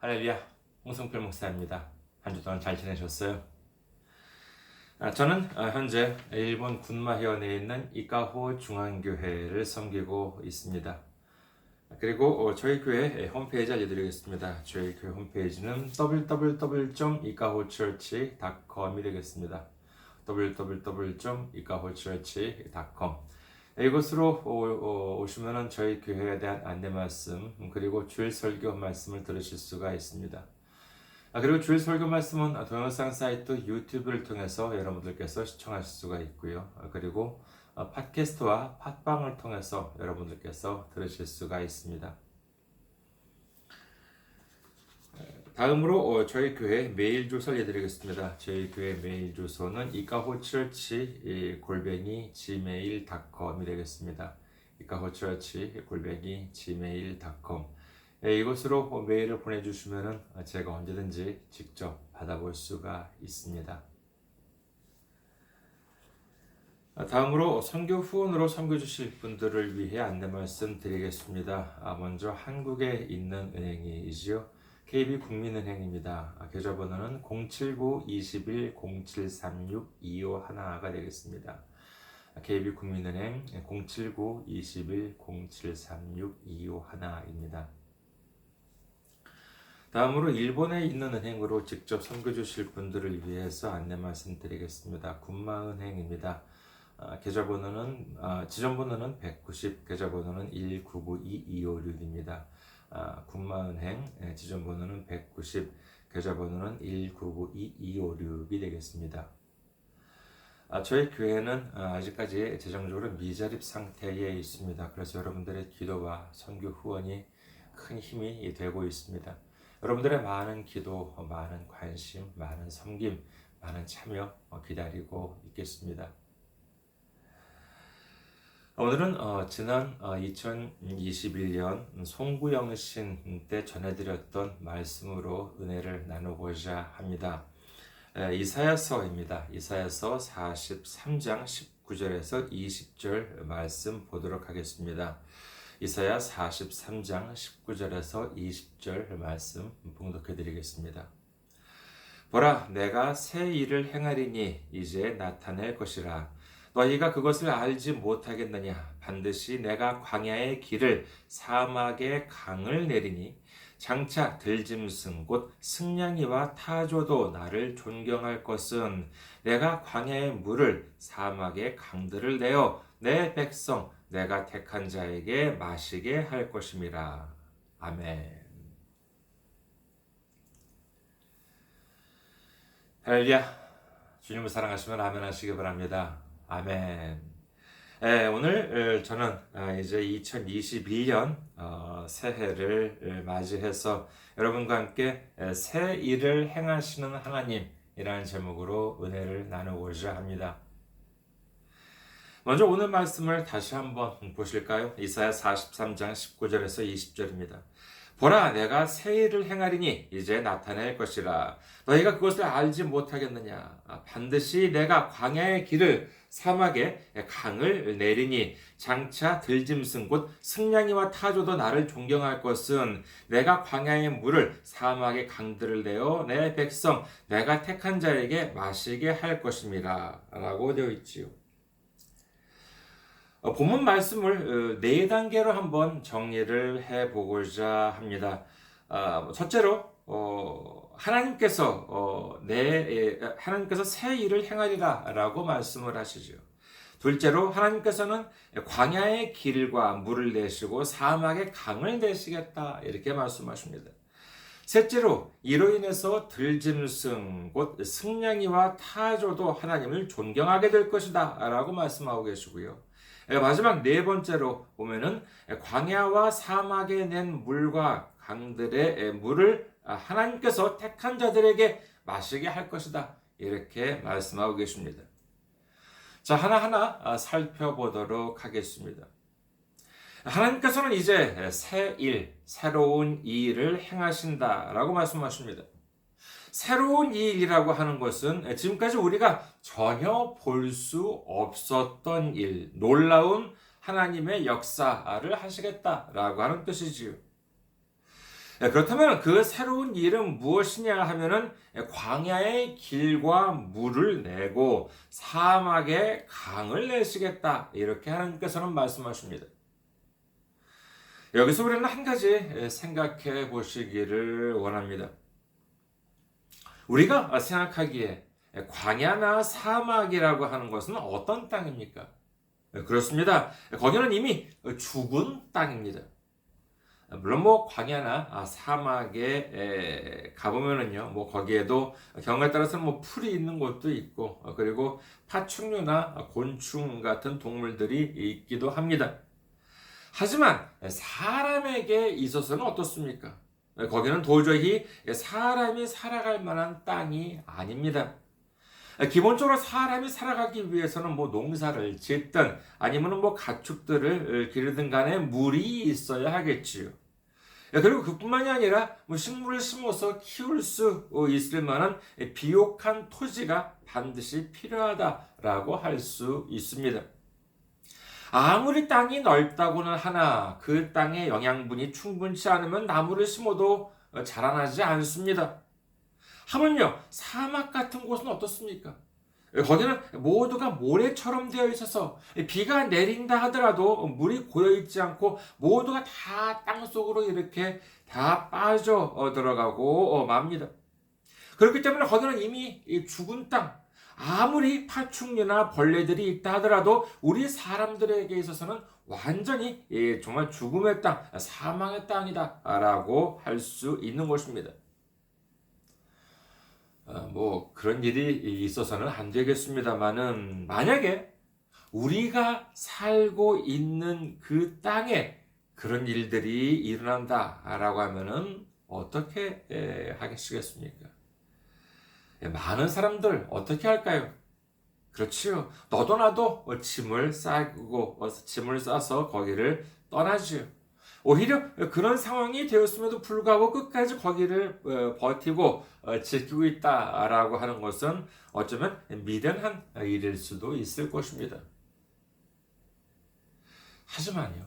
할렐루야, 홍성필 목사입니다. 한 주 동안 잘 지내셨어요? 아, 저는 아, 현재 일본 군마현에 있는 이카호 중앙교회를 섬기고 있습니다. 그리고 어, 저희 교회 홈페이지 알려드리겠습니다. 저희 교회 홈페이지는 www.ikahochurch.com이 되겠습니다. www.ikahochurch.com 이곳으로 오, 시면 저희 교회에 대한 안내 말씀 그리고 주일 설교 말씀을 들으실 수가 있습니다. 아, 그리고 주일 설교 말씀은 동영상 사이트 유튜브를 통해서 여러분들께서 시청하실 수가 있고요. 아, 그리고 어, 팟캐스트와 팟빵을 통해서 여러분들께서 들으실 수가 있습니다. 다음으로 어, 저희 교회 메일 주소 알려드리겠습니다. 저희 교회 메일 주소는 이카호처치 골뱅이 gmail.com이 되겠습니다. 이카호처치 골뱅이 gmail.com 예, 이곳으로 메일을 보내주시면 제가 언제든지 직접 받아볼 수가 있습니다. 아, 다음으로 선교 후원으로 선교 주실 분들을 위해 안내 말씀 드리겠습니다. 아, 먼저 한국에 있는 은행이지요. KB국민은행입니다. 아, 계좌번호는 079-21-0736-251가 되겠습니다. KB국민은행 079-21-0736-251입니다. 다음으로 일본에 있는 은행으로 직접 선교 주실 분들을 위해서 안내 말씀드리겠습니다. 군마은행입니다. 아, 계좌번호는 아, 지점번호는 190, 계좌번호는 1992256입니다. 아, 군마은행 예, 지점 번호는 190, 계좌 번호는 1992256이 되겠습니다. 아, 저희 교회는 아, 아직까지 재정적으로 미자립 상태에 있습니다. 그래서 여러분들의 기도와 선교 후원이 큰 힘이 되고 있습니다. 여러분들의 많은 기도, 많은 관심, 많은 섬김, 많은 참여 기다리고 있겠습니다. 오늘은 어, 지난 어, 2021년 송구영신 때 전해드렸던 말씀으로 은혜를 나누고자 합니다. 에, 이사야서입니다. 이사야서 43장 19절에서 20절 말씀 보도록 하겠습니다. 이사야 43장 19절에서 20절 말씀 봉독해 드리겠습니다. 보라 내가 새 일을 행하리니 이제 나타낼 것이라 너희가 그것을 알지 못하겠느냐 반드시 내가 광야의 길을 사막의 강을 내리니 장차 들짐승 곧 승냥이와 타조도 나를 존경할 것은 내가 광야의 물을 사막의 강들을 내어 내 백성 내가 택한 자에게 마시게 할 것임이라 아멘. 할렐루야 주님을 사랑하시면 아멘 하시기 바랍니다. 아멘. 예, 오늘 저는 아, 이제 2021년 어, 새해를 맞이해서 여러분과 함께 새 일을 행하시는 하나님이라는 제목으로 은혜를 나누고자 합니다. 먼저 오늘 말씀을 다시 한번 보실까요? 이사야 43장 19절에서 20절입니다. 보라 내가 새 일을 행하리니 이제 나타낼 것이라 너희가 그것을 알지 못하겠느냐 아, 반드시 내가 광야의 길을 사막에 강을 내리니 장차 들짐승 곧 승냥이와 타조도 나를 존경할 것은 내가 광야의 물을 사막의 강들을 내어 내 백성 내가 택한 자에게 마시게 할 것입니다. 라고 되어 있지요. 어, 본문 말씀을 어, 네 단계로 한번 정리를 해 보고자 합니다. 아, 첫째로 어, 하나님께서 어, 내 하나님께서 새 일을 행하리라라고 말씀을 하시죠. 둘째로 하나님께서는 광야의 길과 물을 내시고 사막의 강을 내시겠다 이렇게 말씀하십니다. 셋째로 이로 인해서 들짐승 곧 승냥이와 타조도 하나님을 존경하게 될 것이다 라고 말씀하고 계시고요. 마지막 네 번째로 보면은 광야와 사막에 낸 물과 강들의 물을 하나님께서 택한 자들에게 마시게 할 것이다. 이렇게 말씀하고 계십니다. 자, 하나하나 살펴보도록 하겠습니다. 하나님께서는 이제 새 일, 새로운 일을 행하신다라고 말씀하십니다. 새로운 일이라고 하는 것은 지금까지 우리가 전혀 볼 수 없었던 일, 놀라운 하나님의 역사를 하시겠다라고 하는 뜻이지요. 예, 그렇다면 그 새로운 일은 무엇이냐 하면은 광야의 길과 물을 내고 사막에 강을 내시겠다. 이렇게 하나님께서는 말씀하십니다. 여기서 우리는 한 가지 생각해 보시기를 원합니다. 우리가 생각하기에 광야나 사막이라고 하는 것은 어떤 땅입니까? 그렇습니다. 거기는 이미 죽은 땅입니다. 물론 뭐 광야나 아, 사막에 가보면은요, 뭐 거기에도 경우에 따라서는 뭐 풀이 있는 곳도 있고, 어, 그리고 파충류나 곤충 같은 동물들이 있기도 합니다. 하지만 사람에게 있어서는 어떻습니까? 거기는 도저히 사람이 살아갈 만한 땅이 아닙니다. 기본적으로 사람이 살아가기 위해서는 뭐 농사를 짓든 아니면 뭐 가축들을 기르든 간에 물이 있어야 하겠지요. 그리고 그뿐만이 아니라 뭐 식물을 심어서 키울 수 있을 만한 비옥한 토지가 반드시 필요하다라고 할 수 있습니다. 아무리 땅이 넓다고는 하나 그 땅의 영양분이 충분치 않으면 나무를 심어도 자라나지 않습니다. 하물며 사막 같은 곳은 어떻습니까? 거기는 모두가 모래처럼 되어 있어서 비가 내린다 하더라도 물이 고여 있지 않고 모두가 다 땅 속으로 이렇게 다 빠져 들어가고 맙니다. 그렇기 때문에 거기는 이미 죽은 땅, 아무리 파충류나 벌레들이 있다 하더라도 우리 사람들에게 있어서는 완전히 정말 죽음의 땅, 사망의 땅이다 라고 할 수 있는 것입니다. 어, 뭐 그런 일이 있어서는 안 되겠습니다만은 만약에 우리가 살고 있는 그 땅에 그런 일들이 일어난다라고 하면은 어떻게 하시겠습니까? 예, 많은 사람들 어떻게 할까요? 그렇지요. 너도 나도 짐을 싸고 짐을 싸서 거기를 떠나지요. 오히려 그런 상황이 되었음에도 불구하고 끝까지 거기를 어, 버티고 어, 지키고 있다라고 하는 것은 어쩌면 미련한 일일 수도 있을 것입니다. 하지만요,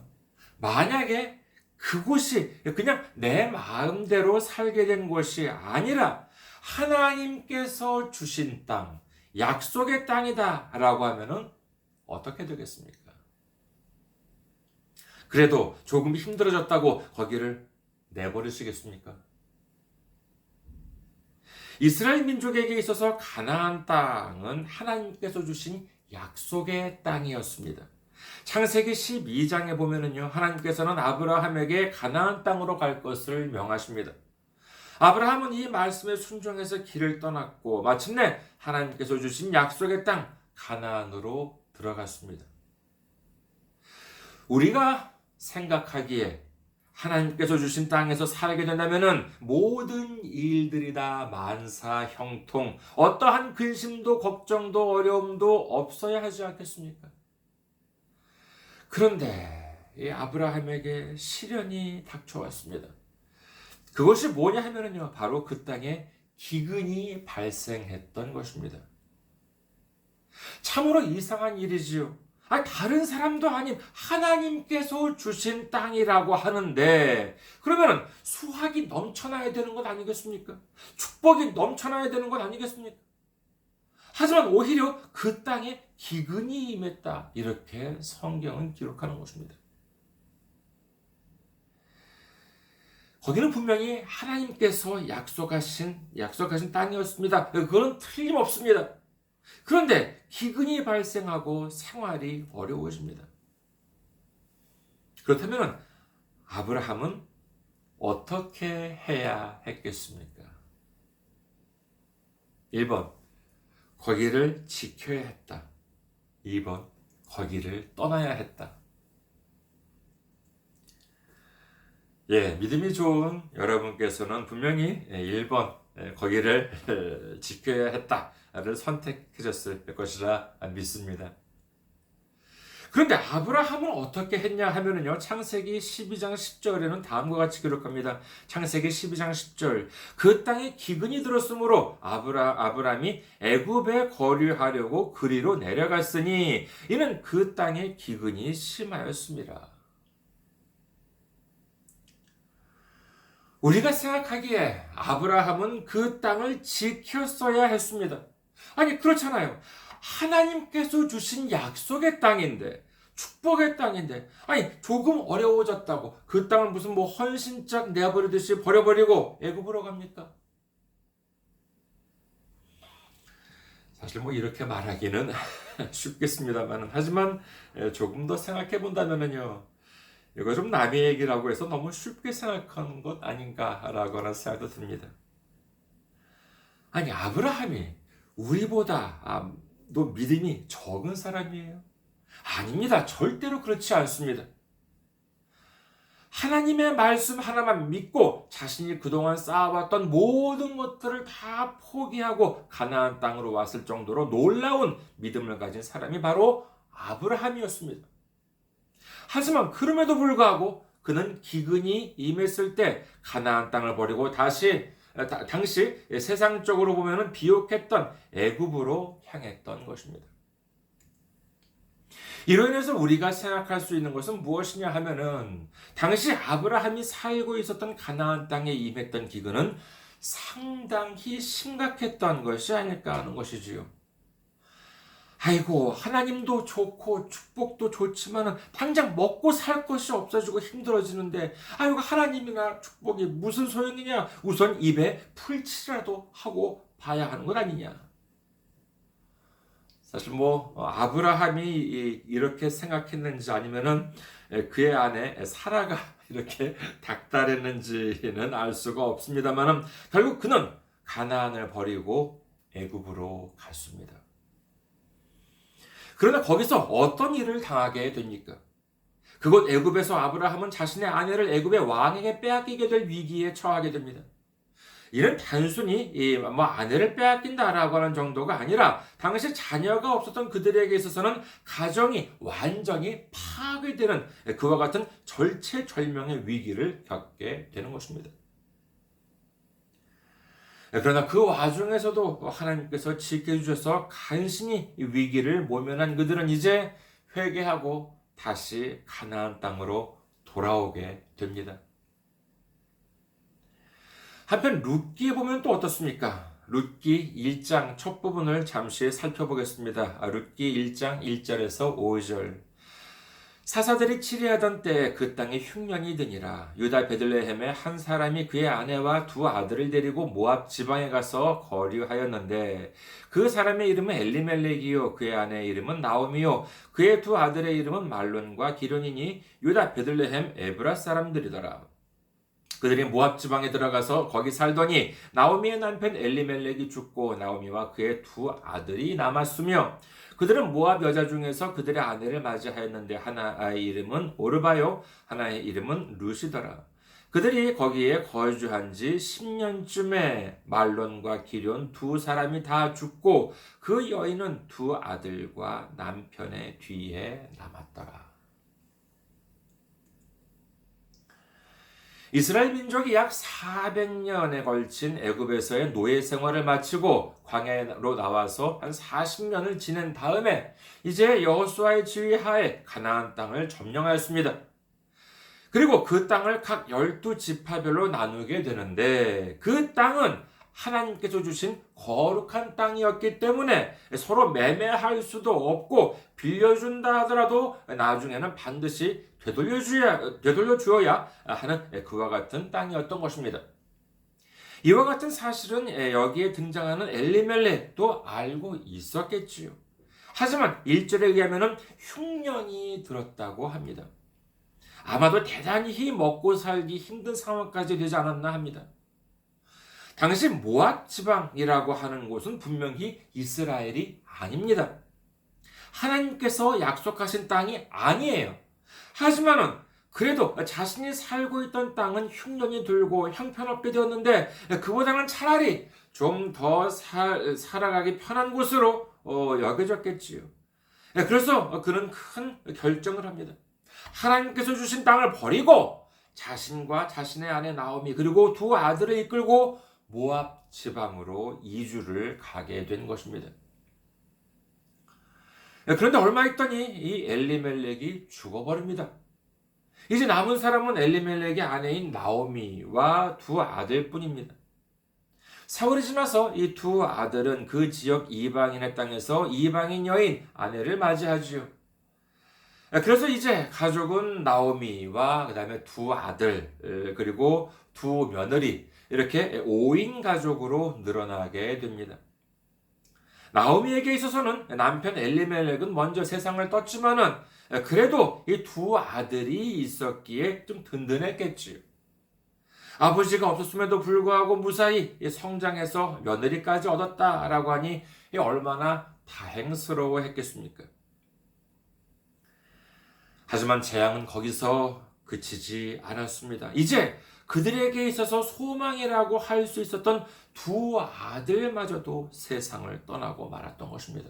만약에 그곳이 그냥 내 마음대로 살게 된 것이 아니라 하나님께서 주신 땅, 약속의 땅이다 라고 하면은 어떻게 되겠습니까? 그래도 조금 힘들어졌다고 거기를 내버리시겠습니까? 이스라엘 민족에게 있어서 가나안 땅은 하나님께서 주신 약속의 땅이었습니다. 창세기 12장에 보면은요, 하나님께서는 아브라함에게 가나안 땅으로 갈 것을 명하십니다. 아브라함은 이 말씀에 순종해서 길을 떠났고, 마침내 하나님께서 주신 약속의 땅, 가나안으로 들어갔습니다. 우리가 생각하기에 하나님께서 주신 땅에서 살게 된다면 모든 일들이 다 만사 형통, 어떠한 근심도 걱정도 어려움도 없어야 하지 않겠습니까? 그런데 이 아브라함에게 시련이 닥쳐왔습니다. 그것이 뭐냐 하면요, 바로 그 땅에 기근이 발생했던 것입니다. 참으로 이상한 일이지요. 아, 다른 사람도 아닌 하나님께서 주신 땅이라고 하는데, 그러면 수확이 넘쳐나야 되는 것 아니겠습니까? 축복이 넘쳐나야 되는 것 아니겠습니까? 하지만 오히려 그 땅에 기근이 임했다. 이렇게 성경은 기록하는 것입니다. 거기는 분명히 하나님께서 약속하신, 약속하신 땅이었습니다. 그건 틀림없습니다. 그런데 기근이 발생하고 생활이 어려워집니다. 그렇다면 아브라함은 어떻게 해야 했겠습니까? 1번, 거기를 지켜야 했다. 2번, 거기를 떠나야 했다. 예, 믿음이 좋은 여러분께서는 분명히 1번, 예, 거기를 지켜야 했다. 를 선택해줬을 것이라 믿습니다. 그런데 아브라함은 어떻게 했냐 하면은요, 창세기 12장 10절에는 다음과 같이 기록합니다. 창세기 12장 10절. 그 땅에 기근이 들었으므로 아브라, 아브람이 애굽에 거류하려고 그리로 내려갔으니, 이는 그 땅에 기근이 심하였습니다. 우리가 생각하기에 아브라함은 그 땅을 지켰어야 했습니다. 아니, 그렇잖아요. 하나님께서 주신 약속의 땅인데, 축복의 땅인데, 아니, 조금 어려워졌다고 그 땅을 무슨 뭐 헌신짝 내버리듯이 버려버리고 애굽으로 갑니까? 사실 뭐 이렇게 말하기는 쉽겠습니다만, 하지만 조금 더 생각해 본다면요. 이거 좀 남의 얘기라고 해서 너무 쉽게 생각하는 것 아닌가라고 하는 생각도 듭니다. 아니, 아브라함이 우리보다 아, 또 믿음이 적은 사람이에요? 아닙니다. 절대로 그렇지 않습니다. 하나님의 말씀 하나만 믿고 자신이 그동안 쌓아왔던 모든 것들을 다 포기하고 가나안 땅으로 왔을 정도로 놀라운 믿음을 가진 사람이 바로 아브라함이었습니다. 하지만 그럼에도 불구하고 그는 기근이 임했을 때 가나안 땅을 버리고 다시 다, 당시 세상적으로 보면은 비옥했던 애굽으로 향했던 것입니다. 이로 인해서 우리가 생각할 수 있는 것은 무엇이냐 하면은 당시 아브라함이 살고 있었던 가나안 땅에 임했던 기근은 상당히 심각했던 것이 아닐까 하는 것이지요. 아이고 하나님도 좋고 축복도 좋지만은 당장 먹고 살 것이 없어지고 힘들어지는데 아이고 하나님이나 축복이 무슨 소용이냐 우선 입에 풀칠이라도 하고 봐야 하는 것 아니냐 사실 뭐 아브라함이 이렇게 생각했는지 아니면은 그의 아내 사라가 이렇게 닥달했는지는 알 수가 없습니다만은 결국 그는 가나안을 버리고 애굽으로 갔습니다. 그러나 거기서 어떤 일을 당하게 됩니까? 그곳 애굽에서 아브라함은 자신의 아내를 애굽의 왕에게 빼앗기게 될 위기에 처하게 됩니다. 이는 단순히 뭐 아내를 빼앗긴다라고 하는 정도가 아니라 당시 자녀가 없었던 그들에게 있어서는 가정이 완전히 파괴되는 그와 같은 절체절명의 위기를 겪게 되는 것입니다. 그러나 그 와중에서도 하나님께서 지켜주셔서 간신히 위기를 모면한 그들은 이제 회개하고 다시 가나안 땅으로 돌아오게 됩니다. 한편 룻기에 보면 또 어떻습니까? 룻기 1장 첫 부분을 잠시 살펴보겠습니다. 룻기 1장 1절에서 5절. 사사들이 치리하던 때에 그 땅에 흉년이 드니라. 유다 베들레헴에 한 사람이 그의 아내와 두 아들을 데리고 모압 지방에 가서 거류하였는데 그 사람의 이름은 엘리멜렉이요. 그의 아내의 이름은 나오미요. 그의 두 아들의 이름은 말론과 기련이니 유다 베들레헴 에브라 사람들이더라. 그들이 모압 지방에 들어가서 거기 살더니 나오미의 남편 엘리멜렉이 죽고 나오미와 그의 두 아들이 남았으며 그들은 모압 여자 중에서 그들의 아내를 맞이하였는데 하나의 이름은 오르바요 하나의 이름은 루시더라. 그들이 거기에 거주한 지 10년쯤에 말론과 기련 두 사람이 다 죽고 그 여인은 두 아들과 남편의 뒤에 남았더라. 이스라엘 민족이 약 400년에 걸친 애굽에서의 노예 생활을 마치고 광야로 나와서 한 40년을 지낸 다음에 이제 여호수아의 지휘하에 가나안 땅을 점령하였습니다. 그리고 그 땅을 각 열두 지파별로 나누게 되는데 그 땅은 하나님께서 주신 거룩한 땅이었기 때문에 서로 매매할 수도 없고 빌려준다 하더라도 나중에는 반드시 되돌려줘야, 되돌려 주어야 하는 그와 같은 땅이었던 것입니다. 이와 같은 사실은 여기에 등장하는 엘리멜렉도 알고 있었겠지요. 하지만 1절에 의하면 흉년이 들었다고 합니다. 아마도 대단히 먹고 살기 힘든 상황까지 되지 않았나 합니다. 당시 모압 지방이라고 하는 곳은 분명히 이스라엘이 아닙니다. 하나님께서 약속하신 땅이 아니에요. 하지만은 그래도 자신이 살고 있던 땅은 흉년이 들고 형편없게 되었는데 그보다는 차라리 좀 더 살아가기 편한 곳으로 어, 여겨졌겠지요. 그래서 그는 큰 결정을 합니다. 하나님께서 주신 땅을 버리고 자신과 자신의 아내 나오미 그리고 두 아들을 이끌고 모압 지방으로 이주를 가게 된 것입니다. 그런데 얼마 있더니 이 엘리멜렉이 죽어버립니다. 이제 남은 사람은 엘리멜렉의 아내인 나오미와 두 아들뿐입니다. 세월이 지나서 이 두 아들은 그 지역 이방인의 땅에서 이방인 여인 아내를 맞이하지요. 그래서 이제 가족은 나오미와 그 다음에 두 아들 그리고 두 며느리 이렇게 5인 가족으로 늘어나게 됩니다. 나오미에게 있어서는 남편 엘리멜렉은 먼저 세상을 떴지만은 그래도 이 두 아들이 있었기에 좀 든든했겠지요. 아버지가 없었음에도 불구하고 무사히 성장해서 며느리까지 얻었다라고 하니 얼마나 다행스러워 했겠습니까? 하지만 재앙은 거기서 그치지 않았습니다. 이제 그들에게 있어서 소망이라고 할 수 있었던 두 아들마저도 세상을 떠나고 말았던 것입니다.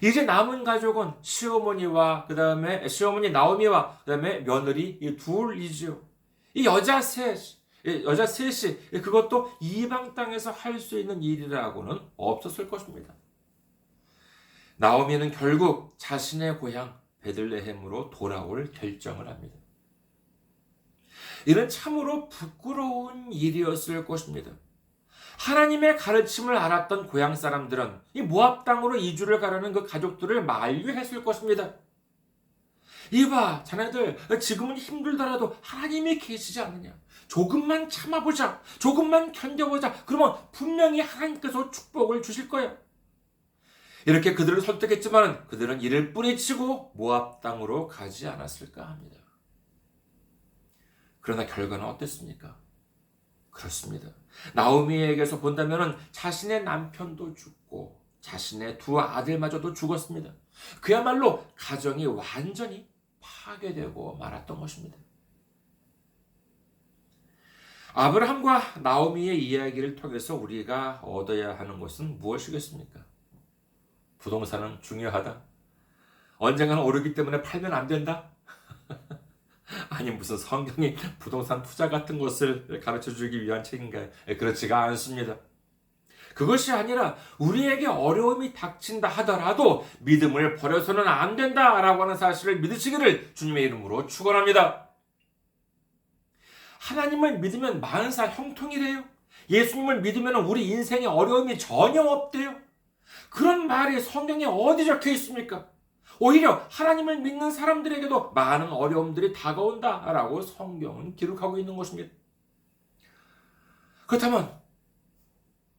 이제 남은 가족은 시어머니와 그 다음에 시어머니 나오미와 그 다음에 며느리 이 둘이지요. 이 여자 셋, 여자 셋이 그것도 이방 땅에서 할 수 있는 일이라고는 없었을 것입니다. 나오미는 결국 자신의 고향 베들레헴으로 돌아올 결정을 합니다. 이는 참으로 부끄러운 일이었을 것입니다. 하나님의 가르침을 알았던 고향 사람들은 이 모압 땅으로 이주를 가려는 그 가족들을 만류했을 것입니다. 이봐, 자네들 지금은 힘들더라도 하나님이 계시지 않느냐? 조금만 참아보자. 조금만 견뎌보자. 그러면 분명히 하나님께서 축복을 주실 거야. 이렇게 그들을 설득했지만 그들은 이를 뿌리치고 모압 땅으로 가지 않았을까 합니다. 그러나 결과는 어땠습니까? 그렇습니다. 나오미에게서 본다면 자신의 남편도 죽고 자신의 두 아들마저도 죽었습니다. 그야말로 가정이 완전히 파괴되고 말았던 것입니다. 아브라함과 나오미의 이야기를 통해서 우리가 얻어야 하는 것은 무엇이겠습니까? 부동산은 중요하다. 언젠가는 오르기 때문에 팔면 안 된다. 아니 무슨 성경이 부동산 투자 같은 것을 가르쳐 주기 위한 책인가요? 예, 그렇지가 않습니다. 그것이 아니라 우리에게 어려움이 닥친다 하더라도 믿음을 버려서는 안 된다라고 하는 사실을 믿으시기를 주님의 이름으로 축원합니다. 하나님을 믿으면 만사 형통이래요. 예수님을 믿으면 우리 인생에 어려움이 전혀 없대요. 그런 말이 성경에 어디 적혀 있습니까? 오히려 하나님을 믿는 사람들에게도 많은 어려움들이 다가온다라고 성경은 기록하고 있는 것입니다. 그렇다면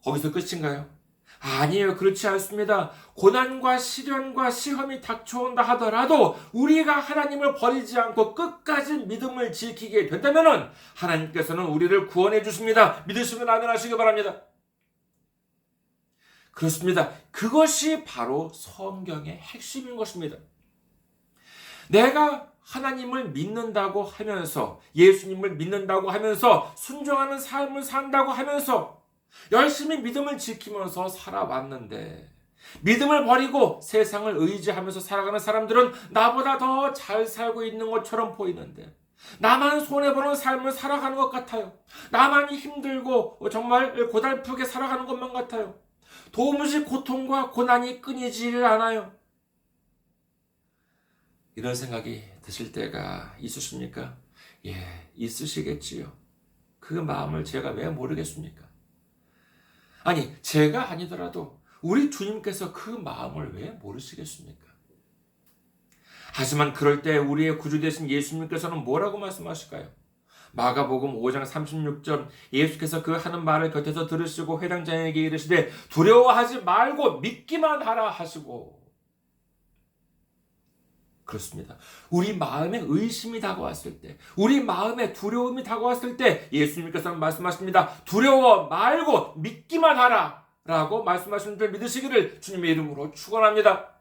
거기서 끝인가요? 아니에요. 그렇지 않습니다. 고난과 시련과 시험이 닥쳐온다 하더라도 우리가 하나님을 버리지 않고 끝까지 믿음을 지키게 된다면 하나님께서는 우리를 구원해 주십니다. 믿으시면 아멘 하시기 바랍니다. 그렇습니다. 그것이 바로 성경의 핵심인 것입니다. 내가 하나님을 믿는다고 하면서 예수님을 믿는다고 하면서 순종하는 삶을 산다고 하면서 열심히 믿음을 지키면서 살아왔는데 믿음을 버리고 세상을 의지하면서 살아가는 사람들은 나보다 더 잘 살고 있는 것처럼 보이는데 나만 손해보는 삶을 살아가는 것 같아요. 나만 힘들고 정말 고달프게 살아가는 것만 같아요. 도무지 고통과 고난이 끊이지를 않아요. 이런 생각이 드실 때가 있으십니까? 예, 있으시겠지요. 그 마음을 제가 왜 모르겠습니까? 아니, 제가 아니더라도 우리 주님께서 그 마음을 왜 모르시겠습니까? 하지만 그럴 때 우리의 구주 되신 예수님께서는 뭐라고 말씀하실까요? 마가복음 5장 36절 예수께서 그 하는 말을 곁에서 들으시고 회당장에게 이르시되 두려워하지 말고 믿기만 하라 하시고 그렇습니다. 우리 마음에 의심이 다가왔을 때, 우리 마음에 두려움이 다가왔을 때 예수님께서는 말씀하십니다. 두려워 말고 믿기만 하라 라고 말씀하시는 줄 믿으시기를 주님의 이름으로 축원합니다.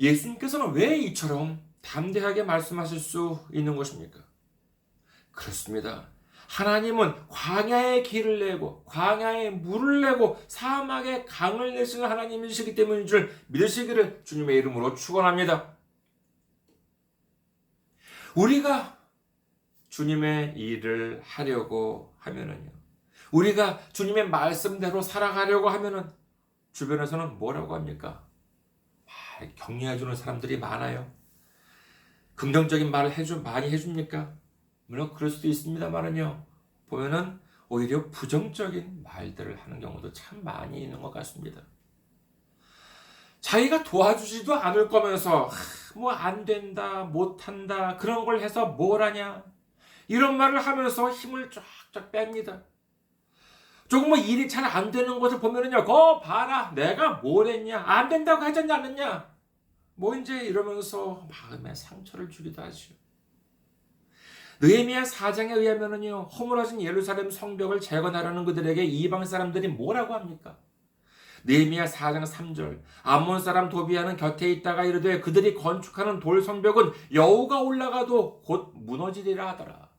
예수님께서는 왜 이처럼 담대하게 말씀하실 수 있는 것입니까? 그렇습니다. 하나님은 광야의 길을 내고 광야에 물을 내고 사막에 강을 내시는 하나님이시기 때문인 줄 믿으시기를 주님의 이름으로 축원합니다. 우리가 주님의 일을 하려고 하면은요. 우리가 주님의 말씀대로 살아가려고 하면은 주변에서는 뭐라고 합니까? 격려해 주는 사람들이 많아요. 긍정적인 말을 해주 많이 해줍니까? 물론 그럴 수도 있습니다만은요. 보면은 오히려 부정적인 말들을 하는 경우도 참 많이 있는 것 같습니다. 자기가 도와주지도 않을 거면서 뭐 안 된다, 못 한다 그런 걸 해서 뭘 하냐 이런 말을 하면서 힘을 쫙쫙 뺍니다. 조금 뭐 일이 잘 안 되는 것을 보면은요, 거 봐라, 내가 뭘 했냐, 안 된다고 하지 않느냐, 뭐 이제 이러면서 마음에 상처를 주기도 하죠. 느헤미야 4장에 의하면은요, 허물어진 예루살렘 성벽을 재건하려는 그들에게 이방 사람들이 뭐라고 합니까? 느헤미야 4장 3절 암몬 사람 도비아는 곁에 있다가 이르되 그들이 건축하는 돌 성벽은 여우가 올라가도 곧 무너지리라 하더라.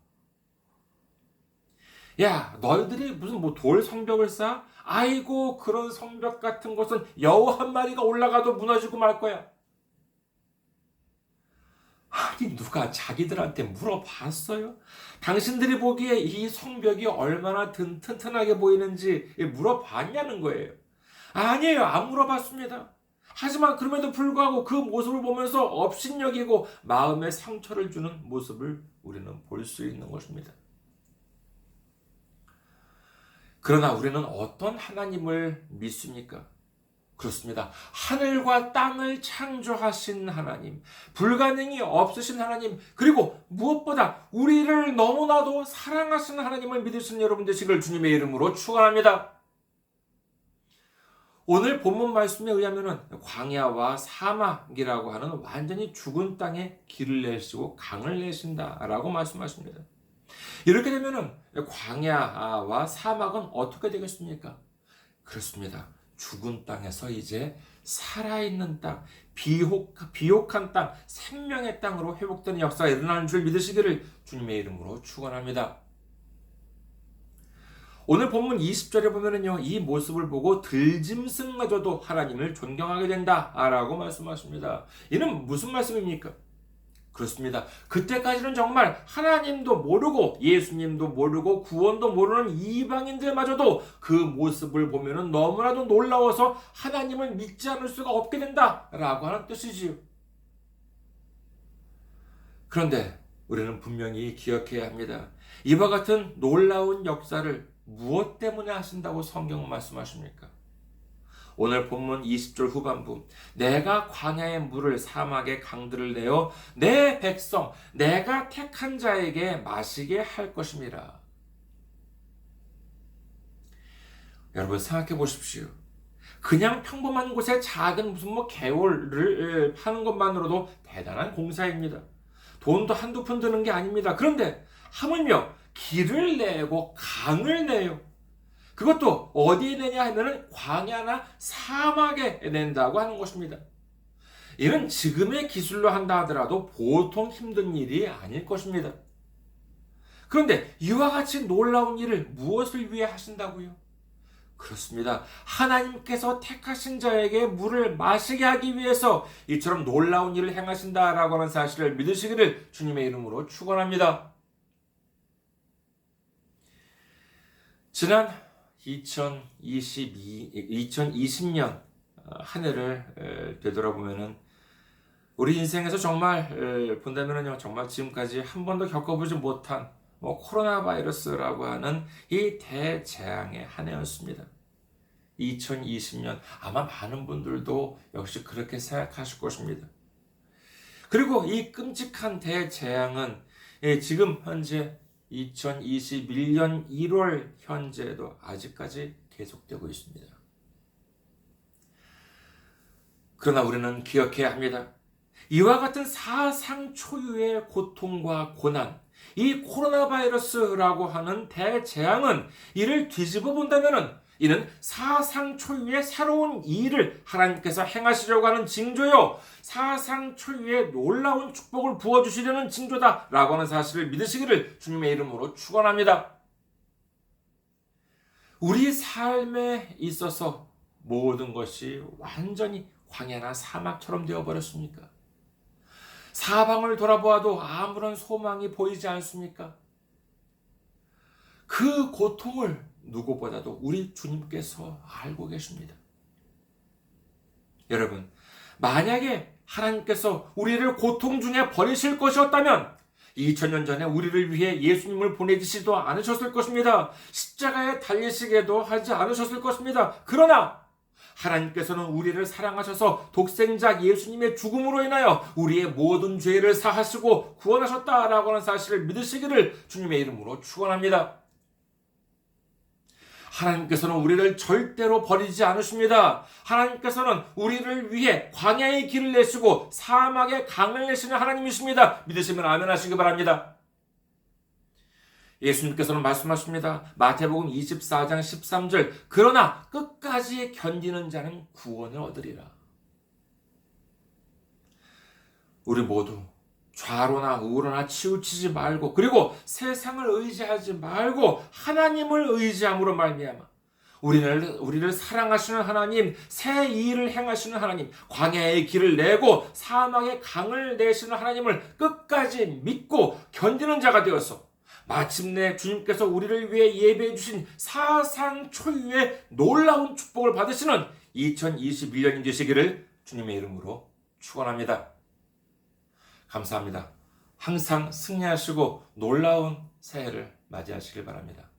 야, 너희들이 무슨 뭐 돌 성벽을 쌓아? 아이고, 그런 성벽 같은 것은 여우 한 마리가 올라가도 무너지고 말 거야. 아니, 누가 자기들한테 물어봤어요? 당신들이 보기에 이 성벽이 얼마나 든, 튼튼하게 보이는지 물어봤냐는 거예요. 아니에요. 안 물어봤습니다. 하지만 그럼에도 불구하고 그 모습을 보면서 업신여기고 마음에 상처를 주는 모습을 우리는 볼 수 있는 것입니다. 그러나 우리는 어떤 하나님을 믿습니까? 그렇습니다. 하늘과 땅을 창조하신 하나님, 불가능이 없으신 하나님, 그리고 무엇보다 우리를 너무나도 사랑하신 하나님을 믿으시는 여러분 되시길 주님의 이름으로 축원합니다. 오늘 본문 말씀에 의하면은 광야와 사막이라고 하는 완전히 죽은 땅에 길을 내시고 강을 내신다라고 말씀하십니다. 이렇게 되면은 광야와 사막은 어떻게 되겠습니까? 그렇습니다. 죽은 땅에서 이제 살아있는 땅, 비옥, 비옥한 땅, 생명의 땅으로 회복되는 역사가 일어나는 줄 믿으시기를 주님의 이름으로 축원합니다. 오늘 본문 20절에 보면은요, 이 모습을 보고 들짐승마저도 하나님을 존경하게 된다 라고 말씀하십니다. 이는 무슨 말씀입니까? 그렇습니다. 그때까지는 정말 하나님도 모르고 예수님도 모르고 구원도 모르는 이방인들마저도 그 모습을 보면은 너무나도 놀라워서 하나님을 믿지 않을 수가 없게 된다라고 하는 뜻이지요. 그런데 우리는 분명히 기억해야 합니다. 이와 같은 놀라운 역사를 무엇 때문에 하신다고 성경은 말씀하십니까? 오늘 본문 20절 후반부 내가 광야의 물을 사막의 강들을 내어 내 백성 내가 택한 자에게 마시게 할 것임이라. 여러분 생각해 보십시오. 그냥 평범한 곳에 작은 무슨 뭐 개월을 파는 것만으로도 대단한 공사입니다. 돈도 한두 푼 드는 게 아닙니다. 그런데 하물며 길을 내고 강을 내요. 그것도 어디에 내냐 하면은 광야나 사막에 낸다고 하는 것입니다. 이는 지금의 기술로 한다 하더라도 보통 힘든 일이 아닐 것입니다. 그런데 이와 같이 놀라운 일을 무엇을 위해 하신다고요? 그렇습니다. 하나님께서 택하신 자에게 물을 마시게 하기 위해서 이처럼 놀라운 일을 행하신다라고 하는 사실을 믿으시기를 주님의 이름으로 축원합니다. 지난 2022, 2020년 한 해를 되돌아보면은 우리 인생에서 정말 본다면은요 정말 지금까지 한 번도 겪어보지 못한 뭐 코로나 바이러스라고 하는 이 대재앙의 한 해였습니다. 2020년 아마 많은 분들도 역시 그렇게 생각하실 것입니다. 그리고 이 끔찍한 대재앙은 지금 현재 2021년 1월 현재도 아직까지 계속되고 있습니다. 그러나 우리는 기억해야 합니다. 이와 같은 사상 초유의 고통과 고난, 이 코로나 바이러스라고 하는 대재앙은 이를 뒤집어 본다면 이는 사상 초유의 새로운 일을 하나님께서 행하시려고 하는 징조요. 사상 초유의 놀라운 축복을 부어 주시려는 징조다라고 하는 사실을 믿으시기를 주님의 이름으로 축원합니다. 우리 삶에 있어서 모든 것이 완전히 광야나 사막처럼 되어 버렸습니까? 사방을 돌아보아도 아무런 소망이 보이지 않습니까? 그 고통을 누구보다도 우리 주님께서 알고 계십니다. 여러분, 만약에 하나님께서 우리를 고통 중에 버리실 것이었다면 2000년 전에 우리를 위해 예수님을 보내주시도 않으셨을 것입니다. 십자가에 달리시게도 하지 않으셨을 것입니다. 그러나 하나님께서는 우리를 사랑하셔서 독생자 예수님의 죽음으로 인하여 우리의 모든 죄를 사하시고 구원하셨다라고 하는 사실을 믿으시기를 주님의 이름으로 축원합니다. 하나님께서는 우리를 절대로 버리지 않으십니다. 하나님께서는 우리를 위해 광야의 길을 내시고 사막의 강을 내시는 하나님이십니다. 믿으시면 아멘 하시기 바랍니다. 예수님께서는 말씀하십니다. 마태복음 24장 13절. 그러나 끝까지 견디는 자는 구원을 얻으리라. 우리 모두 좌로나 우로나 치우치지 말고 그리고 세상을 의지하지 말고 하나님을 의지함으로 말미암아 우리를 우리를 사랑하시는 하나님, 새 일을 행하시는 하나님, 광야의 길을 내고 사막의 강을 내시는 하나님을 끝까지 믿고 견디는 자가 되어서 마침내 주님께서 우리를 위해 예배해 주신 사상 초유의 놀라운 축복을 받으시는 2021년이 되시기를 주님의 이름으로 축원합니다. 감사합니다. 항상 승리하시고 놀라운 새해를 맞이하시길 바랍니다.